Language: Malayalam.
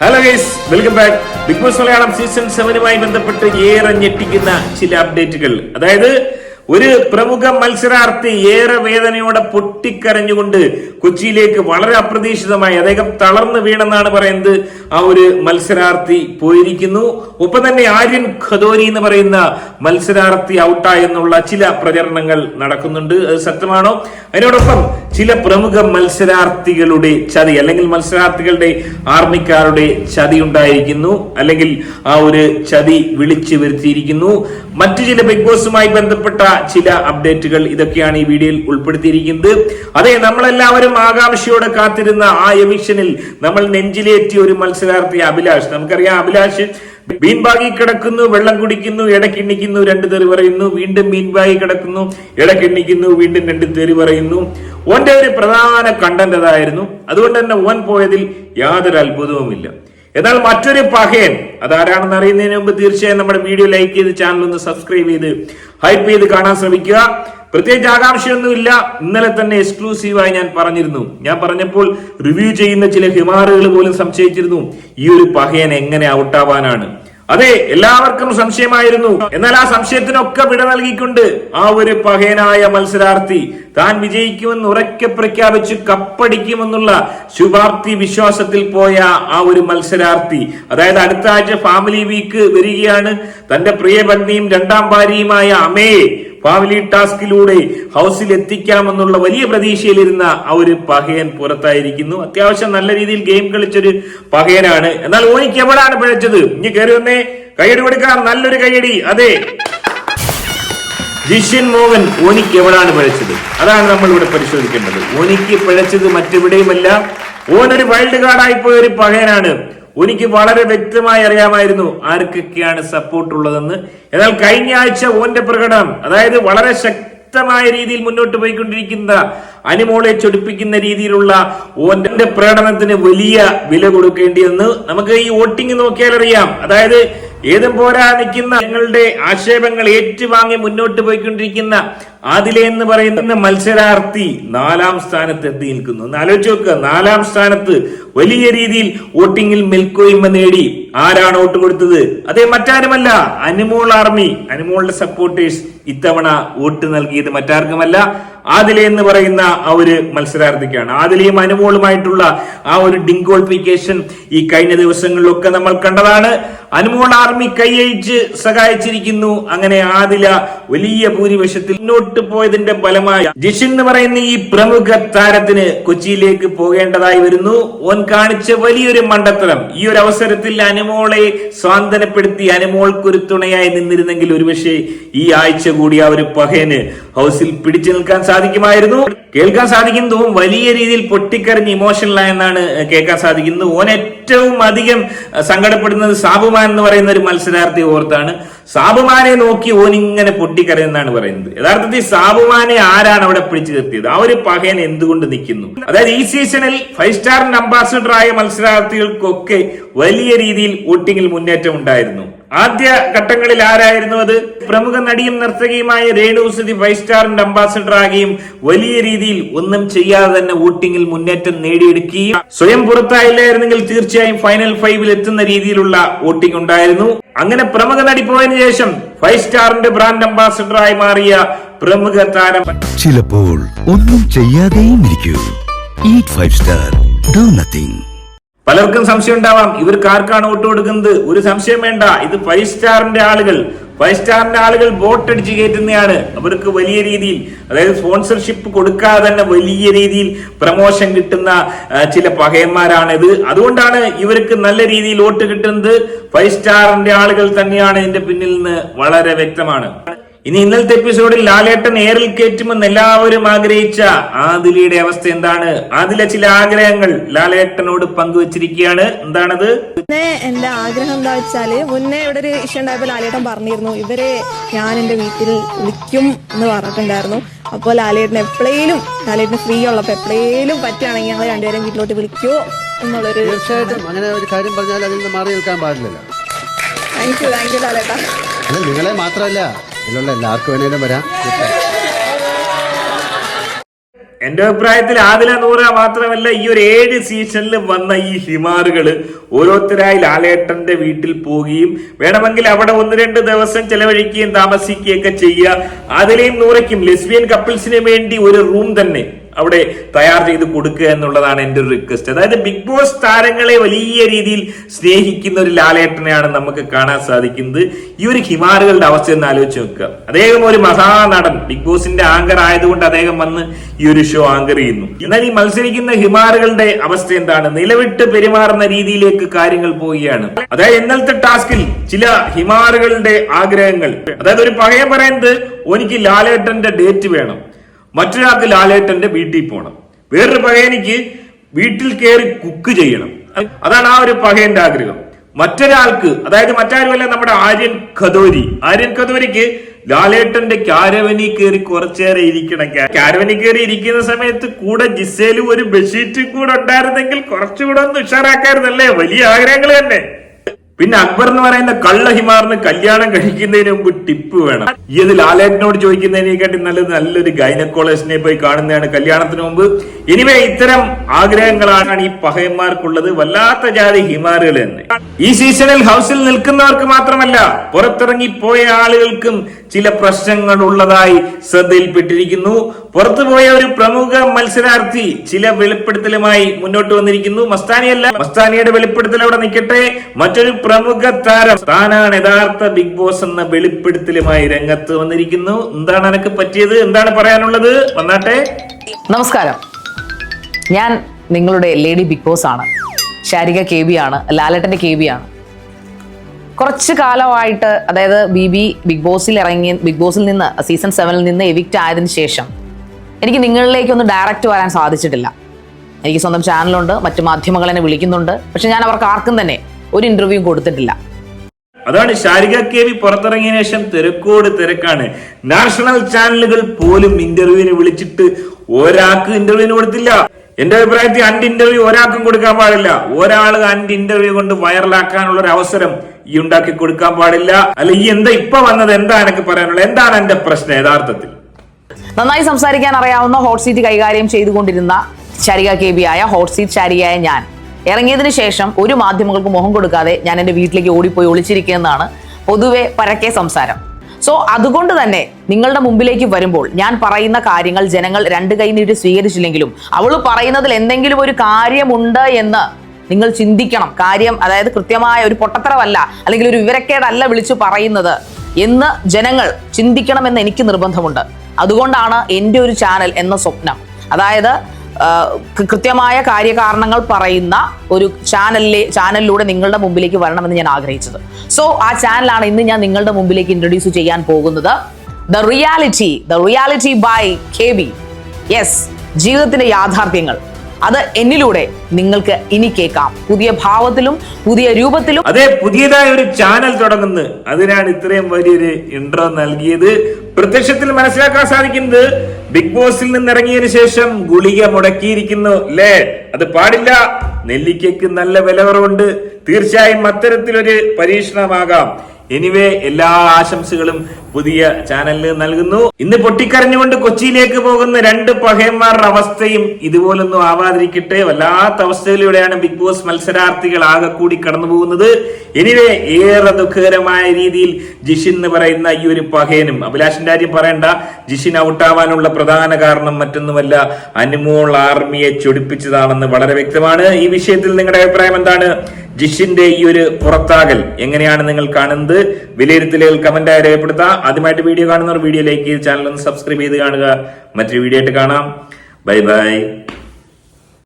Hello guys welcome back Big Boss Malayalam season സെവനുമായി ബന്ധപ്പെട്ട് ഏറെ ഞെട്ടിക്കുന്ന ചില അപ്ഡേറ്റുകൾ അതായത് ഒരു പ്രമുഖ മത്സരാർത്ഥി ഏറെ വേദനയോടെ പൊട്ടിക്കരഞ്ഞുകൊണ്ട് കൊച്ചിയിലേക്ക് വളരെ അപ്രതീക്ഷിതമായി അദ്ദേഹം തളർന്നു വീണെന്നാണ് പറയുന്നത്. ആ ഒരു മത്സരാർത്ഥി പോയിരിക്കുന്നു. ഒപ്പം തന്നെ ആര്യൻ ഖദോരി എന്ന് പറയുന്ന മത്സരാർത്ഥി ഔട്ടായെന്നുള്ള ചില പ്രചരണങ്ങൾ നടക്കുന്നുണ്ട്. അത് സത്യമാണോ അതിനോടൊപ്പം ചില പ്രമുഖ മത്സരാർത്ഥികളുടെ ചതി അല്ലെങ്കിൽ മത്സരാർത്ഥികളുടെ ആർമിക്കാരുടെ ചതി ഉണ്ടായിരിക്കുന്നു. അല്ലെങ്കിൽ ആ ഒരു ചതി വിളിച്ചു വരുത്തിയിരിക്കുന്നു. മറ്റു ചില ബിഗ് ബോസുമായി ബന്ധപ്പെട്ട ചില അപ്ഡേറ്റുകൾ ഇതൊക്കെയാണ് ഈ വീഡിയോയിൽ ഉൾപ്പെടുത്തിയിരിക്കുന്നത്. അതെ നമ്മളെല്ലാവരും ആകാംക്ഷയോടെ കാത്തിരുന്ന ആ എമിഷനിൽ നമ്മൾ നെഞ്ചിലേറ്റിയ ഒരു മത്സരാർത്ഥി അഭിലാഷ്. നമുക്കറിയാം അഭിലാഷ് മീൻബാഗി കിടക്കുന്നു വെള്ളം കുടിക്കുന്നു ഇടക്കിണ്ണിക്കുന്നു രണ്ട് തെറി പറയുന്നു വീണ്ടും മീൻബാഗി കിടക്കുന്നു ഇടക്കിണ്ണിക്കുന്നു വീണ്ടും രണ്ട് തെറി പറയുന്നു. ഓന്റെ ഒരു പ്രധാന കണ്ടന്റ് അതായിരുന്നു. അതുകൊണ്ട് തന്നെ ഓൻ പോയതിൽ യാതൊരു അത്ഭുതവുമില്ല. എന്നാൽ മറ്റൊരു പഹയൻ അതാരാണെന്ന് അറിയുന്നതിന് മുമ്പ് തീർച്ചയായും നമ്മുടെ വീഡിയോ ലൈക്ക് ചെയ്ത് ചാനൽ ഒന്ന് സബ്സ്ക്രൈബ് ചെയ്ത് ഹൈപ്പ് ചെയ്ത് കാണാൻ ശ്രമിക്കുക. പ്രത്യേകിച്ച് ആകാംക്ഷയൊന്നുമില്ല. ഇന്നലെ തന്നെ എക്സ്ക്ലൂസീവായി ഞാൻ പറഞ്ഞിരുന്നു. ഞാൻ പറഞ്ഞപ്പോൾ റിവ്യൂ ചെയ്യുന്ന ചില ഹിമാറുകൾ പോലും സംശയിച്ചിരുന്നു. ഈ ഒരു പഹയൻ എങ്ങനെ ഔട്ടാവാനാണ് അതെ എല്ലാവർക്കും സംശയമായിരുന്നു. എന്നാൽ ആ സംശയത്തിനൊക്കെ വിട നൽകിക്കൊണ്ട് ആ ഒരു പഹേനായ മത്സരാർത്ഥി താൻ വിജയിക്കുമെന്ന് ഉറക്കെ പ്രഖ്യാപിച്ച് കപ്പടിക്കുമെന്നുള്ള ശുഭാപ്തി വിശ്വാസത്തിൽ പോയ ആ ഒരു മത്സരാർത്ഥി. അതായത് അടുത്ത ആഴ്ച ഫാമിലി വീക്ക് വരികയാണ്. തന്റെ പ്രിയ പത്നിയും രണ്ടാം ഭാര്യയുമായ അമയെ ഫാമിലി ടാസ്കിലൂടെ ഹൗസിൽ എത്തിക്കാമെന്നുള്ള വലിയ പ്രതീക്ഷയിലിരുന്ന ആ ഒരു പഹയൻ പുറത്തായിരിക്കുന്നു. അത്യാവശ്യം നല്ല രീതിയിൽ ഗെയിം കളിച്ചൊരു പഹയനാണ്. എന്നാൽ ഓനിക്ക് എവിടാണ് പിഴച്ചത്? ഇനി കയറി വന്നേ. കൈയടി കൊടുക്കാം നല്ലൊരു കൈയടി അതെ. ജിഷ്യൻ മോഹൻ ഓനിക്ക് എവിടാണ് പിഴച്ചത്? അതാണ് നമ്മൾ ഇവിടെ പരിശോധിക്കേണ്ടത്. ഓനിക്ക് പിഴച്ചത് മറ്റെവിടെയുമല്ല. ഓനൊരു വൈൽഡ് കാർഡായി പോയ ഒരു പഹയനാണ്. ഓനിക്ക് വളരെ വ്യക്തമായി അറിയാമായിരുന്നു ആർക്കൊക്കെയാണ് സപ്പോർട്ട് ഉള്ളതെന്ന്. എന്നാൽ കഴിഞ്ഞ ആഴ്ച ഓന്റെ പ്രകടനം അതായത് വളരെ ശക്തമായ രീതിയിൽ മുന്നോട്ട് പോയിക്കൊണ്ടിരിക്കുന്ന അനിമോളെ ചൊടിപ്പിക്കുന്ന രീതിയിലുള്ള ഓന്റെ പ്രകടനത്തിന് വലിയ വില കൊടുക്കേണ്ടി എന്ന് നമുക്ക് ഈ വോട്ടിംഗ് നോക്കിയാൽ അറിയാം അതായത് ഏതും പോരാ നിൽക്കുന്ന ഞങ്ങളുടെ ആക്ഷേപങ്ങൾ ഏറ്റുവാങ്ങി മുന്നോട്ട് പോയിക്കൊണ്ടിരിക്കുന്ന ആദിലെ എന്ന് പറയുന്ന മത്സരാർത്ഥി നാലാം സ്ഥാനത്ത് എത്തി നിൽക്കുന്നു. ഒന്ന് ആലോചിച്ച് നോക്കുക. നാലാം സ്ഥാനത്ത് വലിയ രീതിയിൽ വോട്ടിംഗിൽ മെൽക്കോയിമ നേടി ആരാണ് വോട്ട് കൊടുത്തത്? അതേ മറ്റാരുമല്ല. അനുമോൾ ആർമി അനുമോളുടെ സപ്പോർട്ടേഴ്സ് ഇത്തവണ വോട്ട് നൽകിയത് മറ്റാർക്കുമല്ല. ആദിലെ എന്ന് പറയുന്ന ആ ഒരു മത്സരാർത്ഥിക്കാണ്. ആദിലയും അനുമോളുമായിട്ടുള്ള ആ ഒരു ഡിങ്കോൾഫിക്കേഷൻ ഈ കഴിഞ്ഞ ദിവസങ്ങളിലൊക്കെ നമ്മൾ കണ്ടതാണ്. അനുമോൾ ആർമി കൈയഴിച്ച് സഹായിച്ചിരിക്കുന്നു. അങ്ങനെ ആദില വലിയ ഭൂരിപക്ഷത്തിൽ മുന്നോട്ട് പോയതിന്റെ ഫലമായ ജിഷിൻ എന്ന് പറയുന്ന ഈ പ്രമുഖ താരത്തിന് കൊച്ചിയിലേക്ക് പോകേണ്ടതായി വരുന്നു. ഓൻ കാണിച്ച വലിയൊരു മണ്ടത്തരം. ഈ ഒരു അവസരത്തിൽ അനുമോളെ സ്വാന്തനപ്പെടുത്തി അനുമോൾക്കൊരു തുണയായി നിന്നിരുന്നെങ്കിൽ ഒരുപക്ഷെ ഈ ആഴ്ച കൂടി ആ ഒരു പഹയന് ഹൗസിൽ പിടിച്ചു നിൽക്കാൻ സാധിക്കുമായിരുന്നു. കേൾക്കാൻ സാധിക്കുന്നതും വലിയ രീതിയിൽ പൊട്ടിക്കരഞ്ഞ് ഇമോഷണൽ ആയെന്നാണ് കേൾക്കാൻ സാധിക്കുന്നത്. ഓൻ ഏറ്റവും അധികം സങ്കടപ്പെടുന്നത് സാബുമാൻ എന്ന് പറയുന്ന ഒരു മത്സരാർത്ഥി ഓർത്താണ്. സാബുമാനെ നോക്കി ഓൻ ഇങ്ങനെ പൊട്ടിക്കരയെന്നാണ് പറയുന്നത്. യഥാർത്ഥത്തിൽ സാബുമാനെ ആരാണ് അവിടെ പിടിച്ചു നിർത്തിയത്? ആ ഒരു പകയൻ എന്തുകൊണ്ട് നിൽക്കുന്നു? അതായത് ഈ സീസണിൽ ഫൈവ് സ്റ്റാറിന്റെ അംബാസിഡർ ആയ മത്സരാർത്ഥികൾക്കൊക്കെ വലിയ രീതിയിൽ വോട്ടിങ്ങിൽ മുന്നേറ്റം ഉണ്ടായിരുന്നു. ആദ്യ ഘട്ടങ്ങളിൽ ആരായിരുന്നു അത്? പ്രമുഖ നടിയും നർത്തകിയുമായ രേണു സുധി ഫൈവ് സ്റ്റാറിന്റെ അംബാസിഡർ ആകുകയും വലിയ രീതിയിൽ ഒന്നും ചെയ്യാതെ തന്നെ വോട്ടിംഗിൽ മുന്നേറ്റം നേടിയെടുക്കുകയും സ്വയം പുറത്തായില്ലായിരുന്നെങ്കിൽ തീർച്ചയായും ഫൈനൽ ഫൈവിൽ എത്തുന്ന രീതിയിലുള്ള വോട്ടിംഗ് ഉണ്ടായിരുന്നു. അങ്ങനെ പ്രമുഖ നടി പോയതിനു ശേഷം ഫൈവ് സ്റ്റാറിന്റെ ബ്രാൻഡ് അംബാസിഡറായി മാറിയ പ്രമുഖ താരം ചിലപ്പോൾ ഒന്നും ചെയ്യാതെയും ഇരിക്കൂ. ഫൈവ് സ്റ്റാർ ഡു നത്തിങ് പലർക്കും സംശയം ഉണ്ടാവാം. ഇവർക്ക് ആർക്കാണ് വോട്ട് കൊടുക്കുന്നത്? ഒരു സംശയം വേണ്ട. ഇത് ഫൈവ് സ്റ്റാറിന്റെ ആളുകൾ. ഫൈവ് സ്റ്റാറിന്റെ ആളുകൾ വോട്ട് അടിച്ച് കയറ്റുന്നതാണ് അവർക്ക് വലിയ രീതിയിൽ. അതായത് സ്പോൺസർഷിപ്പ് കൊടുക്കാതെ തന്നെ വലിയ രീതിയിൽ പ്രമോഷൻ കിട്ടുന്ന ചില പകയന്മാരാണിത്. അതുകൊണ്ടാണ് ഇവർക്ക് നല്ല രീതിയിൽ വോട്ട് കിട്ടുന്നത്. ഫൈവ് സ്റ്റാറിന്റെ ആളുകൾ തന്നെയാണ് ഇതിന്റെ പിന്നിൽ നിന്ന് വളരെ വ്യക്തമാണ്. ഇനി ഇന്നലത്തെ എപ്പിസോഡിൽ ലാലേട്ടൻ ഏറിൽ കയറ്റുമെന്ന് എല്ലാവരും ആഗ്രഹിച്ച ആദിലിയുടെ അവസ്ഥ എന്താണ്? ആദില ചില ആഗ്രഹങ്ങൾ ലാലേട്ടനോട് പങ്കുവച്ചിരിക്കുകയാണ്. എന്താണത്? എന്റെ ആഗ്രഹം എന്താ വെച്ചാൽ മുന്നേ ഇവിടെ ഒരു ഇഷ്യൂ ഉണ്ടായപ്പോൾ ലാലേട്ടൻ പറഞ്ഞിരുന്നു ഇവരെ ഞാൻ എന്റെ വീട്ടിൽ വിളിക്കും എന്ന് പറഞ്ഞിട്ടുണ്ടായിരുന്നു. അപ്പോൾ ലാലേട്ടൻ എപ്പോഴേലും ലാലേട്ടൻ ഫ്രീ ഉള്ളപ്പോൾ എപ്പോഴേലും പറ്റുകയാണെങ്കിൽ ഞങ്ങൾ രണ്ടുപേരും വീട്ടിലോട്ട് വിളിക്കോ എന്നുള്ളൊരു തീർച്ചയായിട്ടും അങ്ങനെ ഒരു കാര്യം പറഞ്ഞാൽ അതിൽ നിന്ന് മാറി നിൽക്കാൻ പാടില്ലല്ലോ. താങ്ക് യു താങ്ക് യു ലാലേട്ടാ. നിങ്ങളെ മാത്രമല്ല ഇതിലുള്ള എല്ലാവർക്കും വേണേലും വരാം. എന്റെ അഭിപ്രായത്തിൽ ആദില നൂറ മാത്രമല്ല ഈ ഒരു ഏഴ് സീസണിൽ വന്ന ഈ ഹിമാറുകൾ ഓരോരുത്തരായി ലാലേട്ടന്റെ വീട്ടിൽ പോവുകയും വേണമെങ്കിൽ അവിടെ ഒന്ന് രണ്ട് ദിവസം ചെലവഴിക്കുകയും താമസിക്കുകയൊക്കെ ചെയ്യുക. ആദിലയും നൂറയ്ക്കും ലെസ്ബിയൻ കപ്പിൾസിന് വേണ്ടി ഒരു റൂം തന്നെ. അവിടെ തയ്യാർ ചെയ്ത് കൊടുക്കുക എന്നുള്ളതാണ് എന്റെ ഒരു റിക്വസ്റ്റ് അതായത് ബിഗ് ബോസ് താരങ്ങളെ വലിയ രീതിയിൽ സ്നേഹിക്കുന്ന ഒരു ലാലേട്ടനെയാണ് നമുക്ക് കാണാൻ സാധിക്കുന്നത്. ഈ ഒരു ഹിമാറുകളുടെ അവസ്ഥ ഒന്ന് ആലോചിച്ച് നോക്കുക. അദ്ദേഹം ഒരു മഹാനടൻ. ബിഗ് ബോസിന്റെ ആങ്കർ ആയതുകൊണ്ട് അദ്ദേഹം വന്ന് ഈ ഒരു ഷോ ആങ്കർ ചെയ്യുന്നു. എന്നാൽ ഈ മത്സരിക്കുന്ന ഹിമാറുകളുടെ അവസ്ഥ എന്താണ്? നിലവിട്ട് പെരുമാറുന്ന രീതിയിലേക്ക് കാര്യങ്ങൾ പോവുകയാണ്. അതായത് ഇന്നലത്തെ ടാസ്കിൽ ചില ഹിമാറുകളുടെ ആഗ്രഹങ്ങൾ. അതായത് ഒരു പകയം പറയുന്നത് എനിക്ക് ലാലേട്ടന്റെ ഡേറ്റ് വേണം. മറ്റൊരാൾക്ക് ലാലേട്ടന്റെ വീട്ടിൽ പോകണം വേറൊരു പകയനിക്ക് വീട്ടിൽ കയറി കുക്ക് ചെയ്യണം. അതാണ് ആ ഒരു പകയന്റെ ആഗ്രഹം. മറ്റൊരാൾക്ക് അതായത് മറ്റാരുമല്ല നമ്മുടെ ആര്യൻ ഖദോരി ആര്യൻ ഖദോരിക്ക് ലാലേട്ടന്റെ കാരവനി കയറി കുറച്ചേറെ ഇരിക്കണം. കാരവനി കയറി ഇരിക്കുന്ന സമയത്ത് കൂടെ ജിസേലും ഒരു ബെഡ്ഷീറ്റും കൂടെ ഉണ്ടായിരുന്നെങ്കിൽ കുറച്ചുകൂടെ ഒന്ന് ഉഷാറാക്കായിരുന്നല്ലേ? വലിയ ആഗ്രഹങ്ങൾ തന്നെ. പിന്നെ അക്ബർ എന്ന് പറയുന്ന കള്ള ഹിമാറിന് കല്യാണം കഴിക്കുന്നതിന് മുമ്പ് ടിപ്പ് വേണം. ഈ ഇത് ലാലേട്ടനോട് ചോദിക്കുന്നതിനെക്കാട്ടി നല്ലത് നല്ലൊരു ഗൈനക്കോളജിസ്റ്റിനെ പോയി കാണുന്നതാണ് കല്യാണത്തിന് മുമ്പ്. ഇനിവേ ഇത്തരം ആഗ്രഹങ്ങളാണ് ഈ പഹയന്മാർക്കുള്ളത്. വല്ലാത്ത ജാതി ഹിമാറുകൾ തന്നെ. ഈ സീസണിൽ ഹൗസിൽ നിൽക്കുന്നവർക്ക് മാത്രമല്ല പുറത്തിറങ്ങി പോയ ആളുകൾക്കും ചില പ്രശ്നങ്ങൾ ഉള്ളതായി ശ്രദ്ധയിൽപ്പെട്ടിരിക്കുന്നു. പുറത്തുപോയ ഒരു പ്രമുഖ മത്സരാർത്ഥി ചില വെളിപ്പെടുത്തലുമായി മുന്നോട്ട് വന്നിരിക്കുന്നു. മസ്താനിയല്ല മസ്താനിയുടെ വെളിപ്പെടുത്തൽ അവിടെ നിൽക്കട്ടെ. മറ്റൊരു പ്രമുഖ താരം താനാണ് യഥാർത്ഥ ബിഗ് ബോസ് എന്ന വെളിപ്പെടുത്തലുമായി രംഗത്ത് വന്നിരിക്കുന്നു. എന്താണ് എനക്ക് പറ്റിയത്? എന്താണ് പറയാനുള്ളത്? വന്നാട്ടെ. നമസ്കാരം. ഞാൻ നിങ്ങളുടെ ലേഡി ബിഗ് ബോസ് ആണ്. ശാരിക കെ ബി ആണ്. ലാലട്ടന്റെ കെ ബി ആണ്. കുറച്ച് കാലമായിട്ട് അതായത് ബി ബി ബിഗ് ബോസിൽ ഇറങ്ങി ബിഗ് ബോസിൽ നിന്ന് സീസൺ സെവനിൽ നിന്ന് എവിക്റ്റ് ആയതിനു ശേഷം എനിക്ക് നിങ്ങളിലേക്കൊന്ന് ഡയറക്റ്റ് വരാൻ സാധിച്ചിട്ടില്ല. എനിക്ക് സ്വന്തം ചാനലുണ്ട് മറ്റു മാധ്യമങ്ങൾ എന്നെ വിളിക്കുന്നുണ്ട്. പക്ഷെ ഞാൻ അവർക്ക് ആർക്കും തന്നെ ഒരു ഇന്റർവ്യൂ കൊടുത്തിട്ടില്ല. അതാണ് ശാരിക കെ വി പുറത്തിറങ്ങിയ ശേഷം തിരക്കോട് തിരക്കാണ്. നാഷണൽ ചാനലുകൾ പോലും ഇന്റർവ്യൂവിന് വിളിച്ചിട്ട് ഒരാൾക്ക് ഇന്റർവ്യൂവിന് കൊടുത്തില്ല. എന്റെ അഭിപ്രായത്തിൽ അന്റെ ഇന്റർവ്യൂ ഒരാൾക്കും കൊടുക്കാൻ പാടില്ല. ഒരാൾ അന്റെ ഇന്റർവ്യൂ കൊണ്ട് വൈറലാക്കാനുള്ള ഒരു അവസരം ഈ ഉണ്ടാക്കി കൊടുക്കാൻ പാടില്ല. അല്ല ഈ എന്താ ഇപ്പൊ വന്നത്? എന്താ എനിക്ക് പറയാനുള്ളത്? എന്താണ് എന്റെ പ്രശ്നം യഥാർത്ഥത്തിൽ? നന്നായി സംസാരിക്കാൻ അറിയാവുന്ന ഹോട്ട് സീറ്റ് കൈകാര്യം ചെയ്തുകൊണ്ടിരുന്ന ശാരിക കെ ബി ആയ ഹോട്ട് സീറ്റ് ശാരികയായ ഞാൻ. ഇറങ്ങിയതിനു ശേഷം ഒരു മാധ്യമങ്ങൾക്ക് മുഖം കൊടുക്കാതെ ഞാൻ എന്റെ വീട്ടിലേക്ക് ഓടിപ്പോയി ഒളിച്ചിരിക്കുന്നതാണ് പൊതുവെ പരക്കെ സംസാരം. സോ അതുകൊണ്ട് തന്നെ നിങ്ങളുടെ മുമ്പിലേക്ക് വരുമ്പോൾ ഞാൻ പറയുന്ന കാര്യങ്ങൾ ജനങ്ങൾ രണ്ട് കൈ നീട്ടി സ്വീകരിച്ചില്ലെങ്കിലും അവൾ പറയുന്നതിൽ എന്തെങ്കിലും ഒരു കാര്യമുണ്ട് എന്ന് നിങ്ങൾ ചിന്തിക്കണം. കാര്യം അതായത് കൃത്യമായ ഒരു പൊട്ടത്തരമല്ല അല്ലെങ്കിൽ ഒരു വിവരക്കേടല്ല വിളിച്ചു പറയുന്നത് എന്ന് ജനങ്ങൾ ചിന്തിക്കണമെന്ന് എനിക്ക് നിർബന്ധമുണ്ട്. അതുകൊണ്ടാണ് എന്റെ ഒരു ചാനൽ എന്ന സ്വപ്നം. അതായത് കൃത്യമായ കാര്യകാരണങ്ങൾ പറയുന്ന ഒരു ചാനലിലെ ചാനലിലൂടെ നിങ്ങളുടെ മുമ്പിലേക്ക് വരണമെന്ന് ഞാൻ ആഗ്രഹിച്ചത്. സോ ആ ചാനലാണ് ഇന്ന് ഞാൻ നിങ്ങളുടെ മുമ്പിലേക്ക് ഇൻട്രൊഡ്യൂസ് ചെയ്യാൻ പോകുന്നത്. The reality the reality by K B yes ജീവിതത്തിന്റെ യാഥാർത്ഥ്യങ്ങൾ. അത് എന്നിലൂടെ നിങ്ങൾക്ക് ഇനി കേൾക്കാം. പുതിയ ഭാവത്തിലും പുതിയ രൂപത്തിലും അതെ പുതിയതായ ഒരു ചാനൽ തുടങ്ങുന്നു. അതിനാണ് ഇത്രയും വലിയൊരു ഇൻട്രോ നൽകിയത്. പ്രത്യക്ഷത്തിൽ മനസ്സിലാക്കാൻ സാധിക്കുന്നത് ബിഗ് ബോസിൽ നിന്ന് ഇറങ്ങിയതിന് ശേഷം ഗുളിക മുടക്കിയിരിക്കുന്നു അല്ലേ അത് പാടില്ല. നെല്ലിക്കയ്ക്ക് നല്ല വില കുറവുണ്ട് തീർച്ചയായും അത്തരത്തിലൊരു പരീക്ഷണമാകാം. എനിവേ എല്ലാ ആശംസകളും പുതിയ ചാനലിന് നൽകുന്നു. ഇന്ന് പൊട്ടിക്കരഞ്ഞുകൊണ്ട് കൊച്ചിയിലേക്ക് പോകുന്ന രണ്ട് പഹയന്മാരുടെ അവസ്ഥയും ഇതുപോലൊന്നും ആവാതിരിക്കട്ടെ. വല്ലാത്ത അവസ്ഥയിലൂടെയാണ് ബിഗ് ബോസ് മത്സരാർത്ഥികൾ ആകെ കൂടി കടന്നു പോകുന്നത് എനിവേ ഏറെ ദുഃഖകരമായ രീതിയിൽ ജിഷിൻ എന്ന് പറയുന്ന ഈ ഒരു പഹയനും. അഭിലാഷിന്റെ കാര്യം പറയണ്ട. ജിഷിൻ ഔട്ടാവാനുള്ള പ്രധാന കാരണം മറ്റൊന്നുമല്ല അനുമോൾ ആർമിയെ ചൊടിപ്പിച്ചതാണെന്ന് വളരെ വ്യക്തമാണ്. ഈ വിഷയത്തിൽ നിങ്ങളുടെ അഭിപ്രായം എന്താണ്? ജിഷിന്റെ ഈ ഒരു പുറത്താകൽ എങ്ങനെയാണ് നിങ്ങൾ കാണുന്നത്? വിലയിരുത്തലുകൾ കമന്റായി രേഖപ്പെടുത്താം. ആദ്യമായിട്ട് വീഡിയോ കാണുന്നവർ വീഡിയോ ലൈക്ക് ചെയ്ത് ചാനൽ ഒന്ന് സബ്സ്ക്രൈബ് ചെയ്ത് കാണുക. മറ്റൊരു വീഡിയോ ആയിട്ട് കാണാം. Bye bye